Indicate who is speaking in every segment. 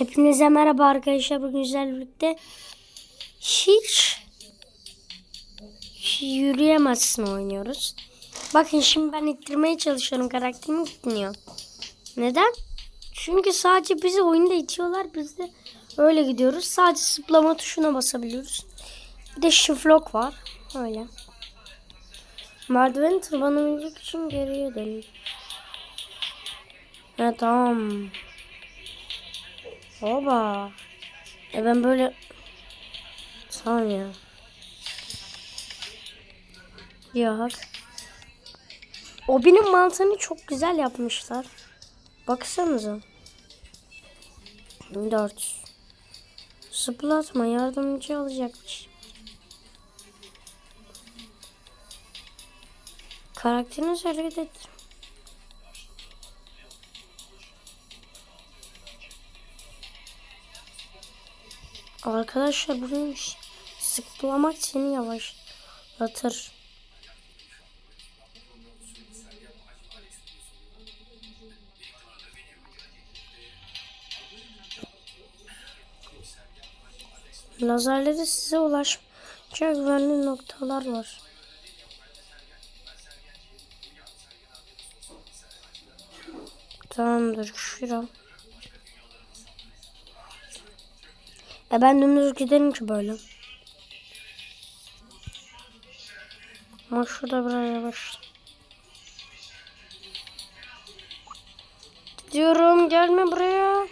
Speaker 1: Hepinize merhaba arkadaşlar. Bugün sizlerle birlikte hiç yürüyemezsin oynuyoruz. Bakın şimdi ben ittirmeye çalışıyorum. Karakterim gitmiyor. Neden? Çünkü sadece bizi oyunda itiyorlar. Biz de öyle gidiyoruz. Sadece zıplama tuşuna basabiliyoruz. Bir de shift lock var. Öyle. Merdiveni tırmanabilecek için geriye dönün. Ha tamam. Oba. E ben böyle... Tamam ya. Yok. O benim mantığını çok güzel yapmışlar. Baksanıza. Dört. Zıplatma yardımcı alacakmış. Karakteriniz hareket et. Arkadaşlar buraymış. Sıklamak seni yavaşlatır. Lazerlerde size ulaşacak güvenli noktalar var. Tamamdır. Şura. E ben dümdüz giderim ki böyle. Ama şurada biraz yavaş. Gidiyorum. Gelme buraya.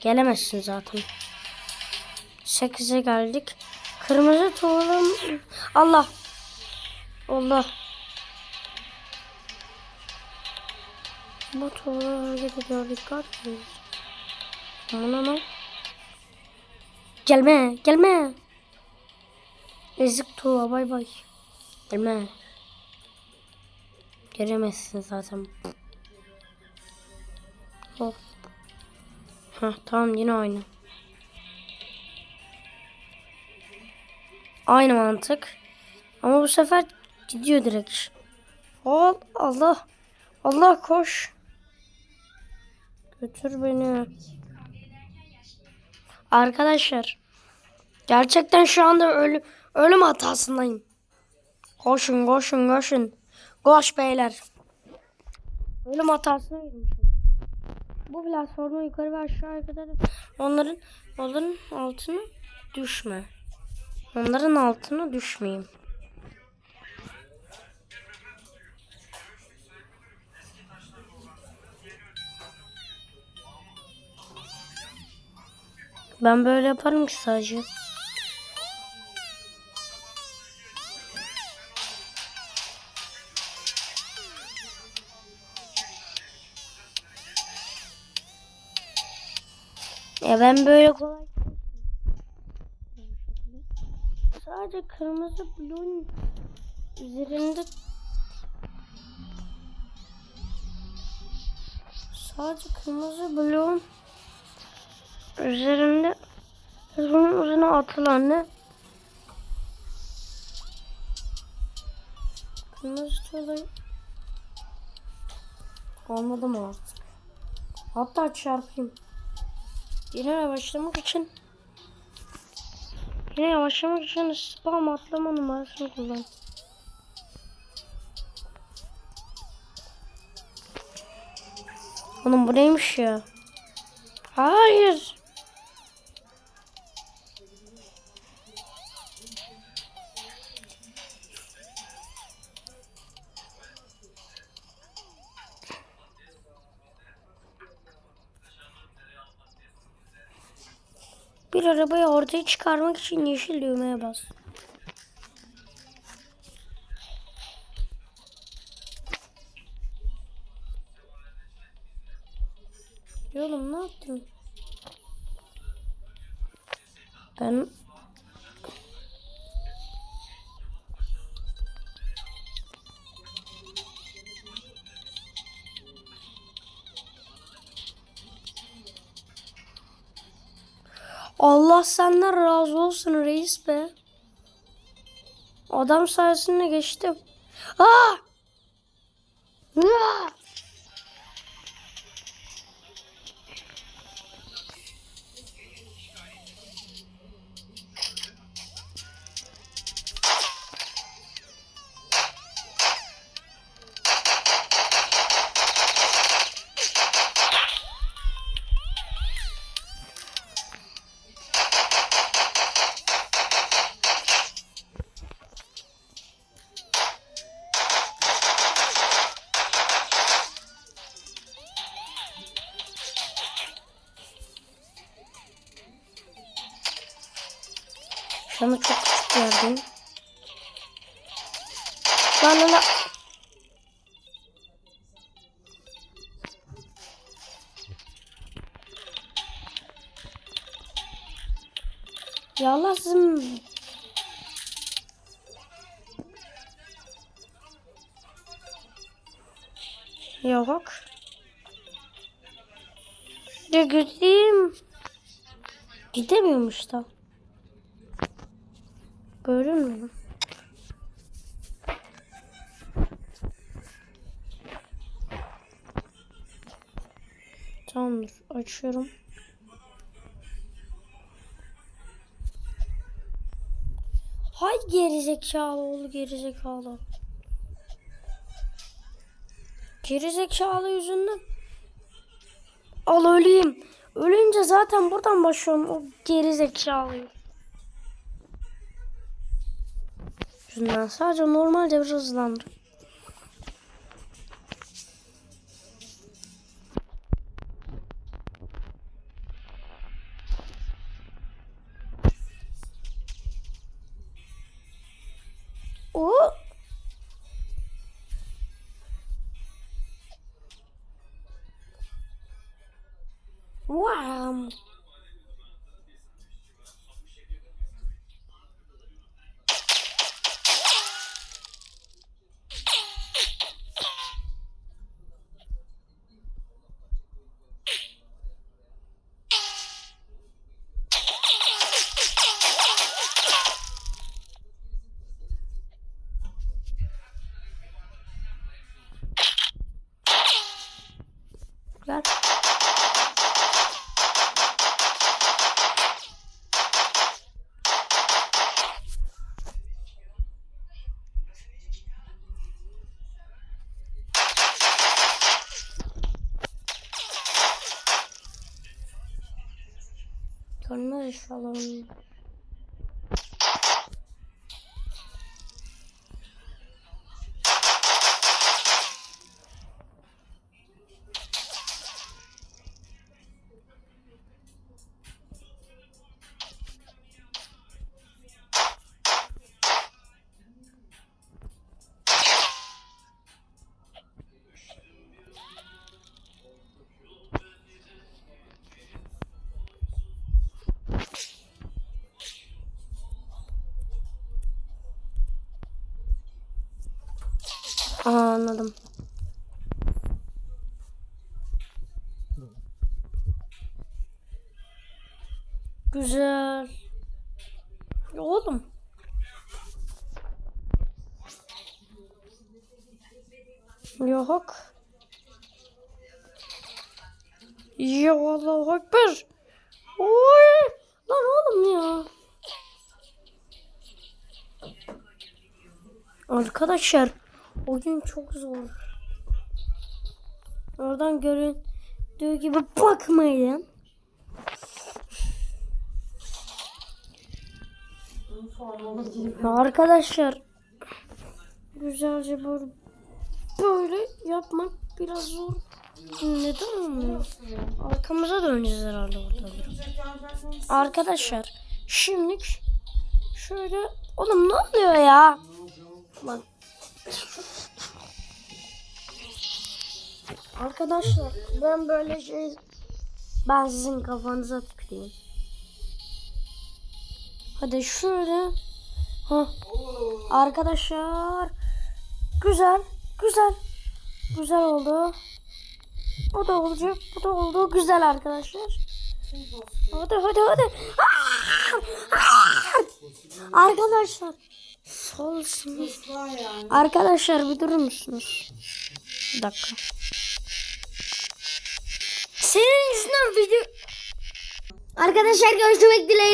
Speaker 1: Gelemezsin zaten. 8'e geldik. Kırmızı tuğlam. Allah. Allah. Bu tuğla hareket ediyor. Dikkat edin. Aman aman. Gelme, gelme. Ezik tuğla, bay bay. Gelme. Göremezsin zaten. Hop. Heh, tamam yine aynı. Aynı mantık. Ama bu sefer gidiyor direkt. Al Allah. Allah koş. Götür beni. Arkadaşlar. Gerçekten şu anda ölüm, ölüm hatasındayım. Koşun koşun koşun. Koş beyler. Ölüm hatasına girmişim. Bu platforma yukarı ve aşağıya kadar onların onların altına düşme. Onların altına düşmeyeyim. Ben böyle yaparım ki sadece. Ya ben böyle kolay Sadece kırmızı bloğun üzerinde sadece kırmızı bloğun üzerinde bunun üzerine atılan ne? Kırmızı tuğlayı anladım artık. Hatta çarpayım. Yine yavaşlamak için Yine yavaşlamak için spam atlama numarasını kullan. Oğlum bu neymiş ya? Hayır. Bir arabayı ortaya çıkarmak için yeşil düğmeye bas. Oğlum ne yaptın? Ben Allah senden razı olsun reis be. Adam sayesinde geçtim. Aa! Aa! Şu anda çok küçük. Lan lan lan. Ya sizin... Yok. De gideyim. Gidemiyormuş da. Görünmüyor. Tamamdır. Açıyorum. Hay gerizekalı oğlu gerizekalı. Gerizekalı yüzünden. Al öleyim. Ölünce zaten buradan başlıyorum o gerizekalıyı. Yüzünden sadece normalce biraz hızlandım. O Wow. Inşallah Aa, anladım. Güzel. Oğlum. Yok. Ya Allahu Ekber. Oy. Lan oğlum ya. Arkadaşlar oyun çok zor. Oradan göründüğü gibi bakmayın. Arkadaşlar güzelce böyle böyle yapmak biraz zor. Neden olmuyor? Arkamıza döneceğiz herhalde burada. Arkadaşlar şimdi şöyle oğlum ne oluyor ya? Bak. Arkadaşlar ben böyle şey ben sizin kafanıza tüküreyim. Hadi şöyle. Ha. Arkadaşlar güzel güzel güzel oldu. Bu da olacak. Bu da oldu. Güzel arkadaşlar. Hadi hadi hadi. Arkadaşlar. Solsunuz. Arkadaşlar bir durur musunuz? Bir dakika. Senin yüzünden video... Arkadaşlar görüşmek dileğiyle.